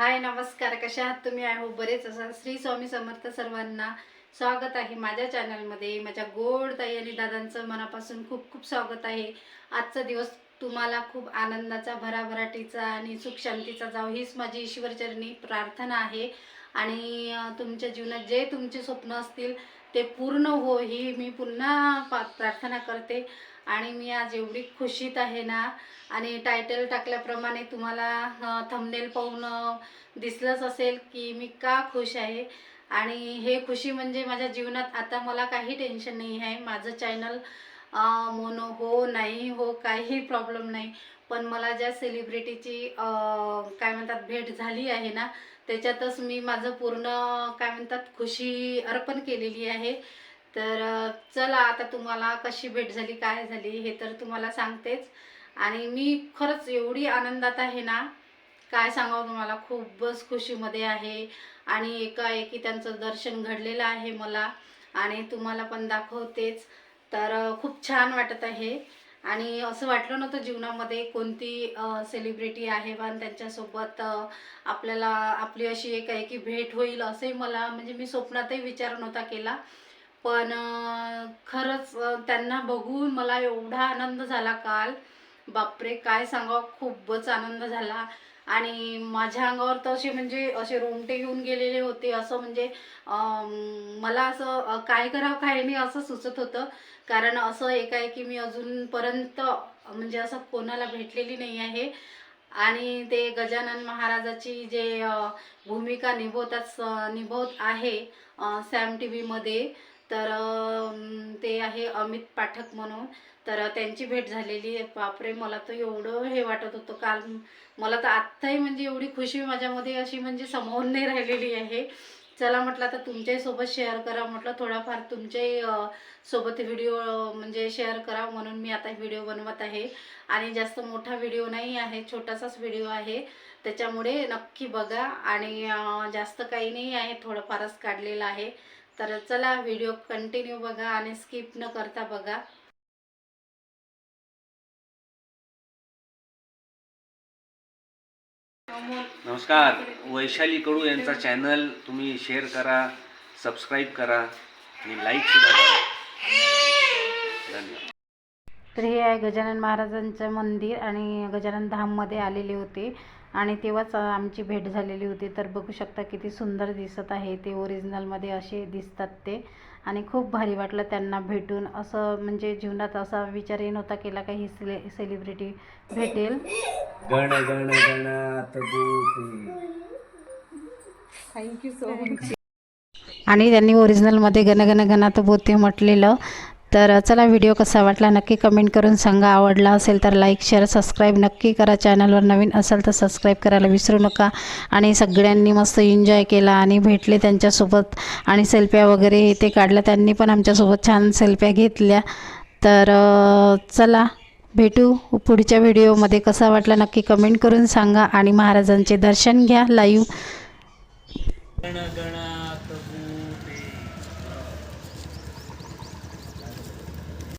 हाय नमस्कार. कशा आहात तुम्ही? आहे हो बरेच असाल. श्री स्वामी समर्थ सर्वांना स्वागत आहे माझ्या चॅनलमध्ये. माझ्या गोड ताई आणि दादांचं मनापासून खूप खूप स्वागत आहे. आजचा दिवस तुम्हाला खूप आनंदाचा भराभराटीचा आणि सुख शांतीचा हीच माझी ईश्वरचरणी प्रार्थना आहे. आणि तुमच्या जीवनात जे तुमचे स्वप्न असतील ते पूर्ण हो ही मी पुन्हा पा प्रार्थना करते. आणि मी आज एवढी खुशीत आहे ना आणि टायटल टाकल्याप्रमाणे तुम्हाला थंबनेल पाहून दिसलंच असेल की मी का खुश आहे. आणि हे खुशी म्हणजे माझ्या जीवनात आता मला काही टेन्शन नाही आहे. माझं चॅनल मोनो हो नाही हो काही प्रॉब्लेम नाही. पण मला ज्या सेलिब्रिटीची काय म्हणतात भेट झाली आहे ना त्याच्यातच मी माझं पूर्ण काय म्हणतात खुशी अर्पण केलेली आहे. तर चला आता तुम्हाला कशी भेट झाली काय झाली हे तर तुम्हाला सांगतेच. आणि मी खरंच एवढी आनंदात आहे ना काय सांगावं तुम्हाला खूपच खुशीमध्ये आहे. आणि एकाएकी त्यांचं दर्शन घडलेलं आहे मला. आणि तुम्हाला पण दाखवतेच. तर खूप छान वाटत आहे. आणि असं वाटलं नव्हतं जीवनामध्ये कोणती सेलिब्रिटी आहे पण त्यांच्यासोबत आपल्याला आपली अशी एक आहे की भेट होईल असंही मला म्हणजे मी स्वप्नातही विचार नव्हता केला. पण खरंच त्यांना बघून मला एवढा आनंद झाला काल. बापरे काय सांगावं? खूपच आनंद झाला. आणि माझ्या अंगावर तर असे म्हणजे असे रोमटे येऊन गेलेले होते. असं म्हणजे मला असं काय करावं काय नाही असं सुचत होतं. कारण असं एक आहे की मी अजूनपर्यंत म्हणजे असं कोणाला भेटलेली नाही आहे. आणि ते गजानन महाराजाची जे भूमिका निभवतात निभवत आहे सॅम टी व्हीमध्ये तर ते आहे अमित पाठक म्हणून. तर त्यांची भेट झालेली आहे. बापरे मला तर एवढं हे वाटत होतं. काल मला तर आत्ताही म्हणजे एवढी खुशी माझ्यामध्ये अशी म्हणजे समोर नाही राहिलेली आहे. चला म्हटलं आता तुमच्याही सोबत शेअर करा. म्हटलं थोडाफार तुमच्याही सोबत व्हिडिओ म्हणजे शेअर करा म्हणून मी आता व्हिडिओ बनवत आहे. आणि जास्त मोठा व्हिडिओ नाही आहे छोटासाच व्हिडिओ आहे. त्याच्यामुळे नक्की बघा. आणि जास्त काही नाही आहे. थोडंफारच काढलेलं आहे. तर चला व्हिडिओ कंटिन्यू बघा आणि स्किप न करता बघा. नमस्कार. वैशाली कडू यांचा चॅनल तुम्ही शेअर करा सबस्क्राईब करा आणि लाईक सुद्धा करा. धन्यवाद. तर हे आहे गजानन महाराजांचं मंदिर आणि गजानन धाममध्ये आलेले होते. आणि तेव्हाच आमची भेट झालेली होती. तर बघू शकता किती सुंदर दिसत आहे ते ओरिजिनलमध्ये असे दिसतात ते. आणि खूप भारी वाटलं त्यांना भेटून. असं म्हणजे जीवनात असा विचारही नव्हता केला का ही सेले सेलिब्रिटी भेटेल. गण गण गणात थँक्यू सो मच आणि त्यांनी ओरिजिनलमध्ये गण गण गणात बोते म्हटलेलं. तर चला व्हिडिओ कसा वाटला नक्की कमेंट करून सांगा. आवडला असेल तर लाईक शेअर सबस्क्राईब नक्की करा. चॅनलवर नवीन असेल तर सबस्क्राईब करायला विसरू नका. आणि सगळ्यांनी मस्त एन्जॉय केला आणि भेटले त्यांच्यासोबत. आणि सेल्फ्या वगैरे ते काढल्या. त्यांनी पण आमच्यासोबत छान सेल्फ्या घेतल्या. तर चला भेटू पुढच्या व्हिडिओमध्ये कसा वाटला नक्की कमेंट करून सांगा. आणि महाराजांचे दर्शन घ्या लाईव्ह गणा